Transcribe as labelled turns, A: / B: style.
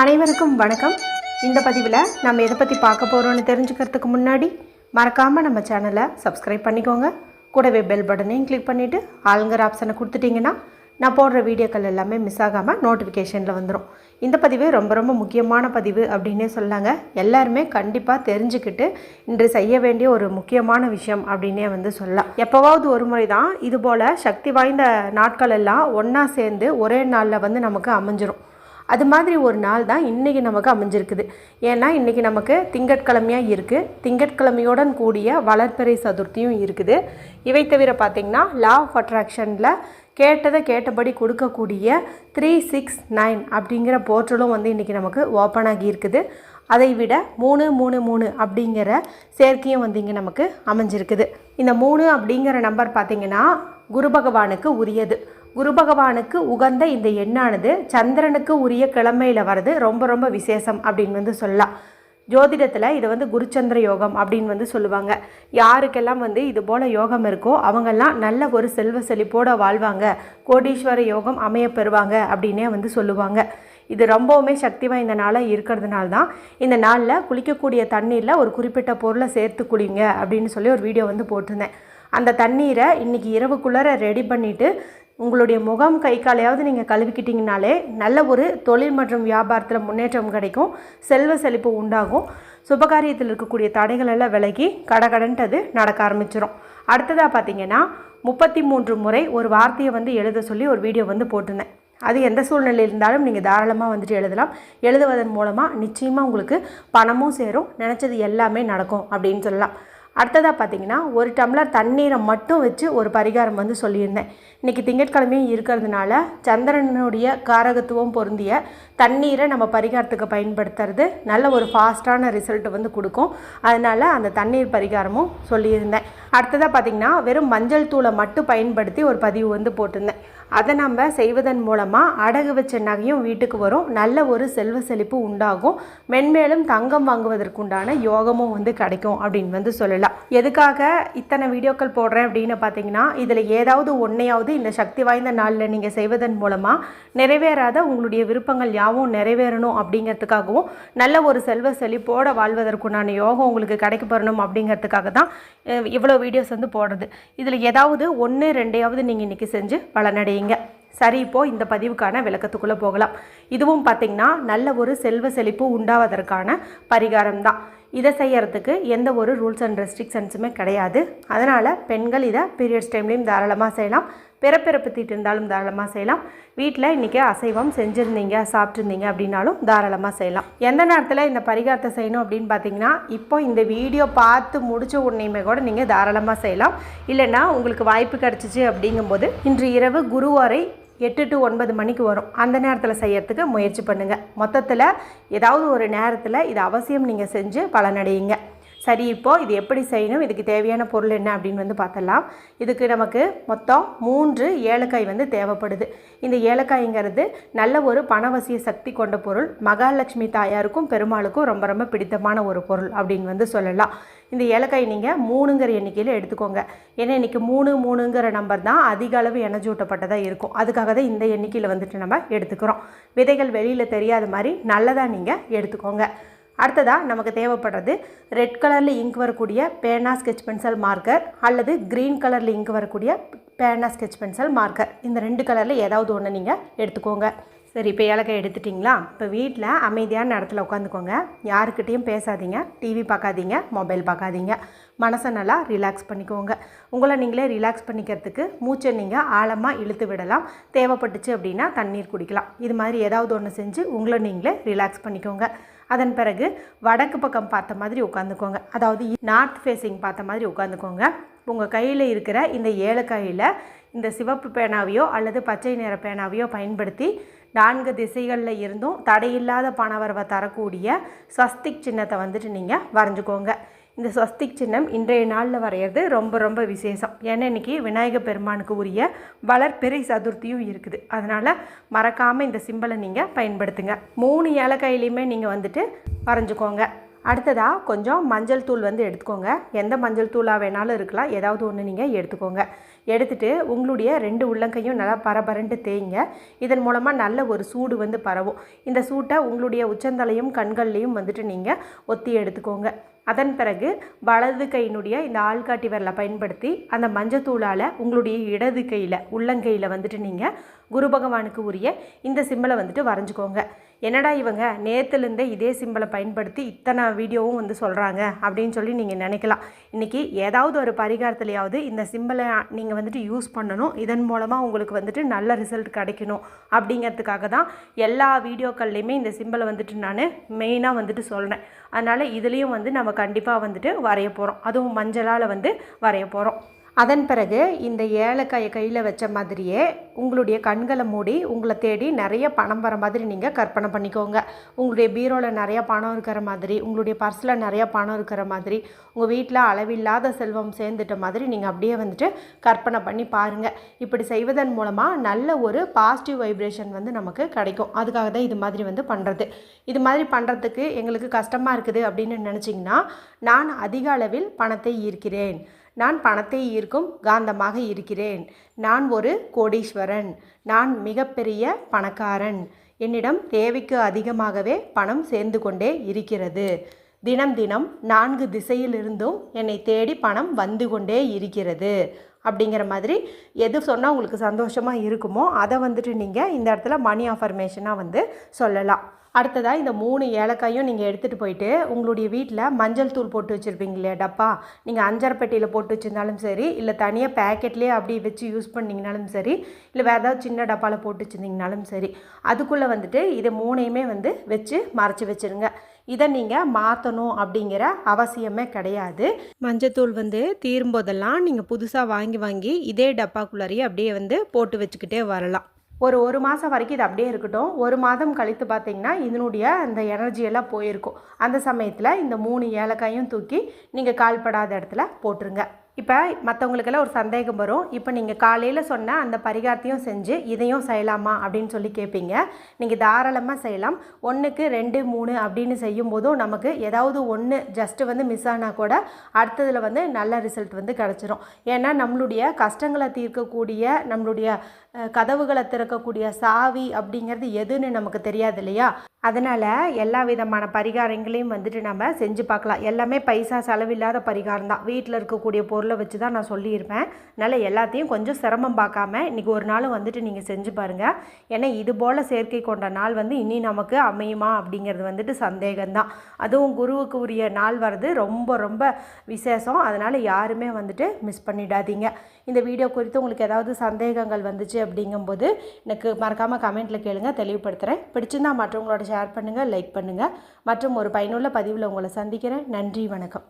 A: அனைவருக்கும் வணக்கம். இந்த பதிவில் நம்ம எதை பற்றி பார்க்க போகிறோன்னு தெரிஞ்சுக்கிறதுக்கு முன்னாடி மறக்காமல் நம்ம சேனலை சப்ஸ்கிரைப் பண்ணிக்கோங்க. கூடவே பெல் பட்டனையும் கிளிக் பண்ணிவிட்டு ஆளுங்கிற ஆப்ஷனை கொடுத்துட்டிங்கன்னா நான் போடுற வீடியோக்கள் எல்லாமே மிஸ் ஆகாமல் நோட்டிஃபிகேஷனில் வந்துடும் இந்த பதிவு ரொம்ப ரொம்ப முக்கியமான பதிவு அப்படின்னே சொல்லாங்க. எல்லாருமே கண்டிப்பாக தெரிஞ்சுக்கிட்டு இன்று செய்ய வேண்டிய ஒரு முக்கியமான விஷயம் அப்படின்னே வந்து சொல்லலாம். எப்போவாவது ஒரு முறை தான் இதுபோல் சக்தி வாய்ந்த நாட்கள் எல்லாம் ஒன்றா சேர்ந்து ஒரே நாளில் வந்து நமக்கு அமைஞ்சிரும். அது மாதிரி ஒரு நாள் தான் இன்றைக்கி நமக்கு அமைஞ்சிருக்குது. ஏன்னா இன்றைக்கி நமக்கு திங்கட்கிழமையாக இருக்குது திங்கட்கிழமையுடன் கூடிய வளர்ப்பறை சதுர்த்தியும் இருக்குது. இவை தவிர பார்த்திங்கன்னா லா ஆஃப் அட்ராக்ஷனில் கேட்டதை கேட்டபடி கொடுக்கக்கூடிய த்ரீ சிக்ஸ் நைன் அப்படிங்கிற போர்ட்டலும் வந்து இன்றைக்கி நமக்கு ஓப்பன் ஆகி இருக்குது. அதை விட மூணு மூணு மூணு அப்படிங்கிற சேர்க்கையும் வந்து இங்கே நமக்கு அமைஞ்சிருக்குது. இந்த மூணு அப்படிங்கிற நம்பர் பார்த்திங்கன்னா குரு பகவானுக்கு உரியது. குரு பகவானுக்கு உகந்த இந்த எண்ணானது சந்திரனுக்கு உரிய கிழமையில் வர்றது ரொம்ப ரொம்ப விசேஷம் அப்படின்னு வந்து சொல்லலாம். ஜோதிடத்தில் இதை வந்து குருச்சந்திர யோகம் அப்படின்னு வந்து சொல்லுவாங்க. யாருக்கெல்லாம் வந்து இது போல் யோகம் இருக்கோ அவங்கெல்லாம் நல்ல ஒரு செல்வ செழிப்போடு வாழ்வாங்க. கோடீஸ்வர யோகம் அமைய பெறுவாங்க அப்படின்னே வந்து சொல்லுவாங்க. இது ரொம்பவுமே சக்தி வாய்ந்த நாளாக இருக்கிறதுனால தான் இந்த நாளில் குளிக்கக்கூடிய தண்ணீரில் ஒரு குறிப்பிட்ட பொருளை சேர்த்து குடிங்க அப்படின்னு சொல்லி ஒரு வீடியோ வந்து போட்டிருந்தேன். அந்த தண்ணீரை இன்றைக்கி இரவுக்குள்ளார ரெடி பண்ணிவிட்டு உங்களுடைய முகம் கை காலையாவது நீங்கள் கழுவிக்கிட்டிங்கனாலே நல்ல ஒரு தொழில் மற்றும் வியாபாரத்தில் முன்னேற்றம் கிடைக்கும் செல்வ செழிப்பு உண்டாகும். சுபகாரியத்தில் இருக்கக்கூடிய தடைகள் எல்லாம் விலகி கடகடன்ட்டு அது நடக்க ஆரம்பிச்சிடும் அடுத்ததாக பார்த்தீங்கன்னா முப்பத்தி மூன்று முறை ஒரு வார்த்தையை வந்து எழுத சொல்லி ஒரு வீடியோ வந்து போட்டிருந்தேன். அது எந்த சூழ்நிலை இருந்தாலும் நீங்கள் தாராளமாக வந்துட்டு எழுதலாம். எழுதுவதன் மூலமாக நிச்சயமாக உங்களுக்கு பணமும் சேரும். நினச்சது எல்லாமே நடக்கும் அப்படின்னு சொல்லலாம். அடுத்ததாக பார்த்தீங்கன்னா ஒரு டம்ளர் தண்ணீரை மட்டும் வச்சு ஒரு பரிகாரம் வந்து சொல்லியிருந்தேன். இன்றைக்கி திங்கட்கிழமையும் இருக்கிறதுனால சந்திரனுடைய காரகத்துவம் பொருந்திய தண்ணீரை நம்ம பரிகாரத்துக்கு பயன்படுத்துறது நல்ல ஒரு ஃபாஸ்ட்டான ரிசல்ட் வந்து கொடுக்கும். அதனால் அந்த தண்ணீர் பரிகாரமும் சொல்லியிருந்தேன். அடுத்ததாக பார்த்திங்கன்னா வெறும் மஞ்சள் தூளை மட்டும் பயன்படுத்தி ஒரு பதிவு வந்து போட்டிருந்தேன். அதை நம்ம செய்வதன் மூலமாக அடகு வச்ச நகையும் வீட்டுக்கு வரும். நல்ல ஒரு செல்வ செழிப்பு உண்டாகும். மென்மேலும் தங்கம் வாங்குவதற்குண்டான யோகமும் வந்து கிடைக்கும் அப்படின்னு வந்து சொல்லலாம். எதுக்காக இத்தனை வீடியோக்கள் போடுறேன் அப்படின்னு பார்த்தீங்கன்னா இதில் ஏதாவது ஒன்றையாவது இந்த சக்தி வாய்ந்த நாளில் நீங்கள் செய்வதன் மூலமாக நிறைவேறாத உங்களுடைய விருப்பங்கள் யாவும் நிறைவேறணும் அப்படிங்கிறதுக்காகவும் நல்ல ஒரு செல்வ செழிப்போட வாழ்வதற்குண்டான யோகம் உங்களுக்கு கிடைக்கப்பெறணும் அப்படிங்கிறதுக்காக தான் இவ்வளோ வீடியோஸ் வந்து போடுறது. இதில் ஏதாவது ஒன்று ரெண்டையாவது நீங்கள் இன்றைக்கி செஞ்சு பலனடைய பலனடையுங்க சரி இப்போது இந்த பதிவுக்கான விளக்கத்துக்குள்ளே போகலாம். இதுவும் பார்த்திங்கன்னா நல்ல ஒரு செல்வ செழிப்பு உண்டாவதற்கான பரிகாரம் தான் இதை செய்யறதுக்கு எந்த ஒரு ரூல்ஸ் அண்ட் ரெஸ்ட்ரிக்ஷன்ஸுமே கிடையாது. அதனால் பெண்கள் இதை பீரியட்ஸ் டைம்லேயும் தாராளமாக செய்யலாம். பிறப்பிறப்பு தீட்டு இருந்தாலும் தாராளமாக செய்யலாம். வீட்டில் இன்றைக்கி அசைவம் செஞ்சுருந்தீங்க சாப்பிட்ருந்தீங்க அப்படின்னாலும் தாராளமாக செய்யலாம். எந்த நேரத்தில் இந்த பரிகாரத்தை செய்யணும் அப்படின்னு பார்த்தீங்கன்னா இப்போ இந்த வீடியோ பார்த்து முடிச்ச உடனேயுமே கூட நீங்கள் தாராளமாக செய்யலாம். இல்லைன்னா உங்களுக்கு வாய்ப்பு கிடச்சிச்சு அப்படிங்கும்போது இன்று இரவு குருவாரை எட்டு டு ஒன்பது மணிக்கு வரும். அந்த நேரத்தில் செய்யறதுக்கு முயற்சி பண்ணுங்கள் மொத்தத்தில் ஏதாவது ஒரு நேரத்தில் இது அவசியம் நீங்கள் செஞ்சு பலனடையுங்க. சரி இப்போது இது எப்படி செய்யணும்? இதுக்கு தேவையான பொருள் என்ன அப்படின்னு வந்து பார்த்தலாம் இதுக்கு நமக்கு மொத்தம் மூன்று ஏலக்காய் வந்து தேவைப்படுது. இந்த ஏலக்காய்ங்கிறது நல்ல ஒரு பணவசிய சக்தி கொண்ட பொருள். மகாலட்சுமி தாயாருக்கும் பெருமாளுக்கும் ரொம்ப ரொம்ப பிடித்தமான ஒரு பொருள் அப்படின்னு வந்து சொல்லலாம். இந்த ஏலக்காய் நீங்கள் மூணுங்கிற எண்ணிக்கையில் எடுத்துக்கோங்க. ஏன்னா இன்றைக்கி மூணு மூணுங்கிற நம்பர் தான் அதிக அளவு எனஜூட்டப்பட்டதாக இருக்கும். அதுக்காக தான் இந்த எண்ணிக்கையில் வந்துட்டு நம்ம எடுத்துக்கிறோம். விதைகள் வெளியில் தெரியாத மாதிரி நல்லதாக நீங்கள் எடுத்துக்கோங்க. அடுத்ததாக நமக்கு தேவைப்படுறது ரெட் கலரில் இங்க் வரக்கூடிய பேனா ஸ்கெச் பென்சில் மார்க்கர் அல்லது க்ரீன் கலரில் இங்க் வரக்கூடிய பேனா ஸ்கெச் பென்சில் மார்க்கர் இந்த ரெண்டு கலரில் ஏதாவது ஒன்று நீங்கள் எடுத்துக்கோங்க. சரி இப்போ ஏலக்காய் எடுத்துட்டிங்களா? இப்போ வீட்டில் அமைதியான இடத்துல உட்காந்துக்கோங்க. யாருக்கிட்டேயும் பேசாதீங்க. டிவி பார்க்காதீங்க. மொபைல் பார்க்காதீங்க. மனசை நல்லா ரிலாக்ஸ் பண்ணிக்கோங்க. உங்களை நீங்களே ரிலாக்ஸ் பண்ணிக்கிறதுக்கு மூச்சை நீங்கள் ஆழமாக இழுத்து விடலாம். தேவைப்பட்டுச்சு அப்படின்னா தண்ணீர் குடிக்கலாம். இது மாதிரி ஏதாவது ஒன்று செஞ்சு உங்களை நீங்களே ரிலாக்ஸ் பண்ணிக்கோங்க. அதன் பிறகு வடக்கு பக்கம் பார்த்த மாதிரி உட்காந்துக்கோங்க. அதாவது நார்த் ஃபேஸிங் பார்த்த மாதிரி உட்காந்துக்கோங்க. உங்கள் கையில் இருக்கிற இந்த ஏலக்காயில் இந்த சிவப்பு பேனாவையோ அல்லது பச்சை நிற பேனாவையோ பயன்படுத்தி நான்கு திசைகளில் இருந்தும் தடையில்லாத பணவரவை தரக்கூடிய ஸ்வஸ்திக் சின்னத்தை வந்துட்டு நீங்கள் வரைஞ்சிக்கோங்க. இந்த ஸ்வஸ்திக் சின்னம் இன்றைய நாளில் வரைகிறது ரொம்ப ரொம்ப விசேஷம். ஏன்னா இன்றைக்கி விநாயகர் பெருமானுக்கு உரிய வளர்பிறை சதுர்த்தியும் இருக்குது. அதனால் மறக்காமல் இந்த சிம்பலை நீங்கள் பயன்படுத்துங்க. மூணு ஏலக்காயிலையுமே நீங்கள் வந்துட்டு வரைஞ்சிக்கோங்க. அடுத்ததாக கொஞ்சம் மஞ்சள் தூள் வந்து எடுத்துக்கோங்க. எந்த மஞ்சள் தூளாக வேணாலும் இருக்கலாம். ஏதாவது ஒன்று நீங்கள் எடுத்துக்கோங்க. எடுத்துகிட்டு உங்களுடைய ரெண்டு உள்ளங்கையும் நல்லா பரபரன்ட்டு தேய்ங்க. இதன் மூலமாக நல்ல ஒரு சூடு வந்து பரவும். இந்த சூட்டை உங்களுடைய உச்சந்தலையும் கண்கள்லையும் வந்துட்டு நீங்கள் ஒத்தி எடுத்துக்கோங்க. அதன் பிறகு வலது கையினுடைய இந்த ஆள்காட்டி விரலை பயன்படுத்தி அந்த மஞ்சத்தூளால் உங்களுடைய இடது கையில் உள்ளங்கையில் வந்துட்டு நீங்கள் குரு பகவானுக்கு உரிய இந்த சிம்மலை வந்துட்டு வரைஞ்சிக்கோங்க. என்னடா இவங்க? நேற்றுலேருந்தே இதே சிம்பலை பயன்படுத்தி இத்தனை வீடியோவும் வந்து சொல்கிறாங்க அப்படின்னு சொல்லி நீங்கள் நினைக்கலாம். இன்றைக்கி ஏதாவது ஒரு பரிகாரத்துலையாவது இந்த சிம்பலை நீங்கள் வந்துட்டு யூஸ் பண்ணணும். இதன் மூலமாக உங்களுக்கு வந்துட்டு நல்ல ரிசல்ட் கிடைக்கணும் அப்படிங்கிறதுக்காக தான் எல்லா வீடியோக்கள்லையுமே இந்த சிம்பலை வந்துட்டு நான் மெயினாக வந்துட்டு சொல்கிறேன் அதனால் இதுலேயும் வந்து நம்ம கண்டிப்பாக வந்துட்டு வரைய போகிறோம் அதுவும் மஞ்சளால் வந்து வரைய போகிறோம் அதன் பிறகு இந்த ஏலக்காயை கையில் வச்ச மாதிரியே உங்களுடைய கண்களை மூடி உங்களை தேடி நிறைய பணம் வர மாதிரி நீங்கள் கற்பனை பண்ணிக்கோங்க. உங்களுடைய பீரோவில் நிறையா பணம் இருக்கிற மாதிரி உங்களுடைய பர்ஸில் நிறையா பணம் இருக்கிற மாதிரி உங்கள் வீட்டில் அளவில்லாத செல்வம் சேர்ந்துட்ட மாதிரி நீங்கள் அப்படியே வந்துட்டு கற்பனை பண்ணி பாருங்கள் இப்படி செய்வதன் மூலமாக நல்ல ஒரு பாசிட்டிவ் வைப்ரேஷன் வந்து நமக்கு கிடைக்கும். அதுக்காக தான் இது மாதிரி வந்து பண்ணுறது இது மாதிரி பண்ணுறதுக்கு எங்களுக்கு கஷ்டமாக இருக்குது அப்படின்னு நினச்சிங்கன்னா நான் அதிக அளவில் பணத்தை ஈர்க்கிறேன். நான் பணத்தை ஈர்க்கும் காந்தமாக இருக்கிறேன். நான் ஒரு கோடீஸ்வரன். நான் மிகப்பெரிய பணக்காரன். என்னிடம் தேவைக்கு அதிகமாகவே பணம் சேர்ந்து கொண்டே இருக்கிறது. தினம் தினம் நான்கு திசையிலிருந்தும் என்னை தேடி பணம் வந்து கொண்டே இருக்கிறது. அப்படிங்கிற மாதிரி எது சொன்னால் உங்களுக்கு சந்தோஷமாக இருக்குமோ அதை வந்துட்டு நீங்கள் இந்த இடத்துல மணி அஃபர்மேஷனாக வந்து சொல்லலாம். அடுத்ததாக இந்த மூணு ஏலக்காயும் நீங்கள் எடுத்துகிட்டு போயிட்டு உங்களுடைய வீட்டில் மஞ்சள் தூள் போட்டு வச்சுருப்பீங்க இல்லையா டப்பா? நீங்கள் அஞ்சரை பெட்டியில் போட்டு வச்சுருந்தாலும் சரி இல்லை தனியாக பேக்கெட்லேயே அப்படி வச்சு யூஸ் பண்ணிங்கனாலும் சரி இல்லை வேறு ஏதாவது சின்ன டப்பாவில் போட்டு வச்சுருந்தீங்கனாலும் சரி அதுக்குள்ளே வந்துட்டு இதை மூணையுமே வந்து வச்சு மறைச்சி வச்சுருங்க. இதை நீங்கள் மாற்றணும் அப்படிங்கிற அவசியமே கிடையாது. மஞ்சத்தூள் வந்து தீரும்போதெல்லாம் நீங்கள் புதுசாக வாங்கி வாங்கி இதே டப்பாக்குள்ளாரியே அப்படியே வந்து போட்டு வச்சுக்கிட்டே வரலாம். ஒரு ஒரு மாதம் வரைக்கும் இது அப்படியே இருக்கட்டும். ஒரு மாதம் கழித்து பார்த்தீங்கன்னா இதனுடைய அந்த எனர்ஜி எல்லாம் போயிருக்கும். அந்த சமயத்தில் இந்த மூணு ஏலக்காயும் தூக்கி நீங்கள் கால்படாத இடத்துல போட்டுருங்க. இப்போ மற்றவங்களுக்கெல்லாம் ஒரு சந்தேகம் வரும். இப்போ நீங்கள் காலையில் சொன்ன அந்த பரிகாரத்தையும் செஞ்சு இதையும் செய்யலாமா அப்படின்னு சொல்லி கேட்பீங்க நீங்கள் தாராளமாக செய்யலாம். ஒன்றுக்கு ரெண்டு மூணு அப்படின்னு செய்யும் போதும் நமக்கு ஏதாவது ஒன்று ஜஸ்ட்டு வந்து மிஸ் ஆனால் கூட அடுத்ததில் வந்து நல்ல ரிசல்ட் வந்து கிடச்சிரும். ஏன்னா நம்மளுடைய கஷ்டங்களை தீர்க்கக்கூடிய நம்மளுடைய கதவுகளை திறக்கக்கூடிய சாவி அப்படிங்கிறது எதுன்னு நமக்கு தெரியாது இல்லையா? அதனால் எல்லா விதமான பரிகாரங்களையும் வந்துட்டு நம்ம செஞ்சு பார்க்கலாம். எல்லாமே பைசா செலவில்லாத பரிகாரம் தான். வீட்டில் இருக்கக்கூடிய பொருளை வச்சு தான் நான் சொல்லியிருப்பேன். அதனால் எல்லாத்தையும் கொஞ்சம் சிரமம் பார்க்காம இன்றைக்கி ஒரு நாள் வந்துட்டு நீங்கள் செஞ்சு பாருங்கள் ஏன்னா இது போல் சேர்க்கை கொண்ட நாள் வந்து இனி நமக்கு அமையுமா அப்படிங்கிறது வந்துட்டு சந்தேகம்தான். அதுவும் குருவுக்கு உரிய நாள் வர்றது ரொம்ப ரொம்ப விசேஷம். அதனால் யாருமே வந்துட்டு மிஸ் பண்ணிடாதீங்க. இந்த வீடியோ குறித்து உங்களுக்கு ஏதாவது சந்தேகங்கள் வந்துச்சு அப்படிங்கும்போது எனக்கு மறக்காமல் கமெண்ட்டில் கேளுங்க தெளிவுபடுத்துகிறேன் பிடிச்சிருந்தா மற்றவங்களோட ஷேர் பண்ணுங்கள் லைக் பண்ணுங்கள் மற்றும் ஒரு பயனுள்ள பதிவில் உங்களை சந்திக்கிறேன். நன்றி வணக்கம்.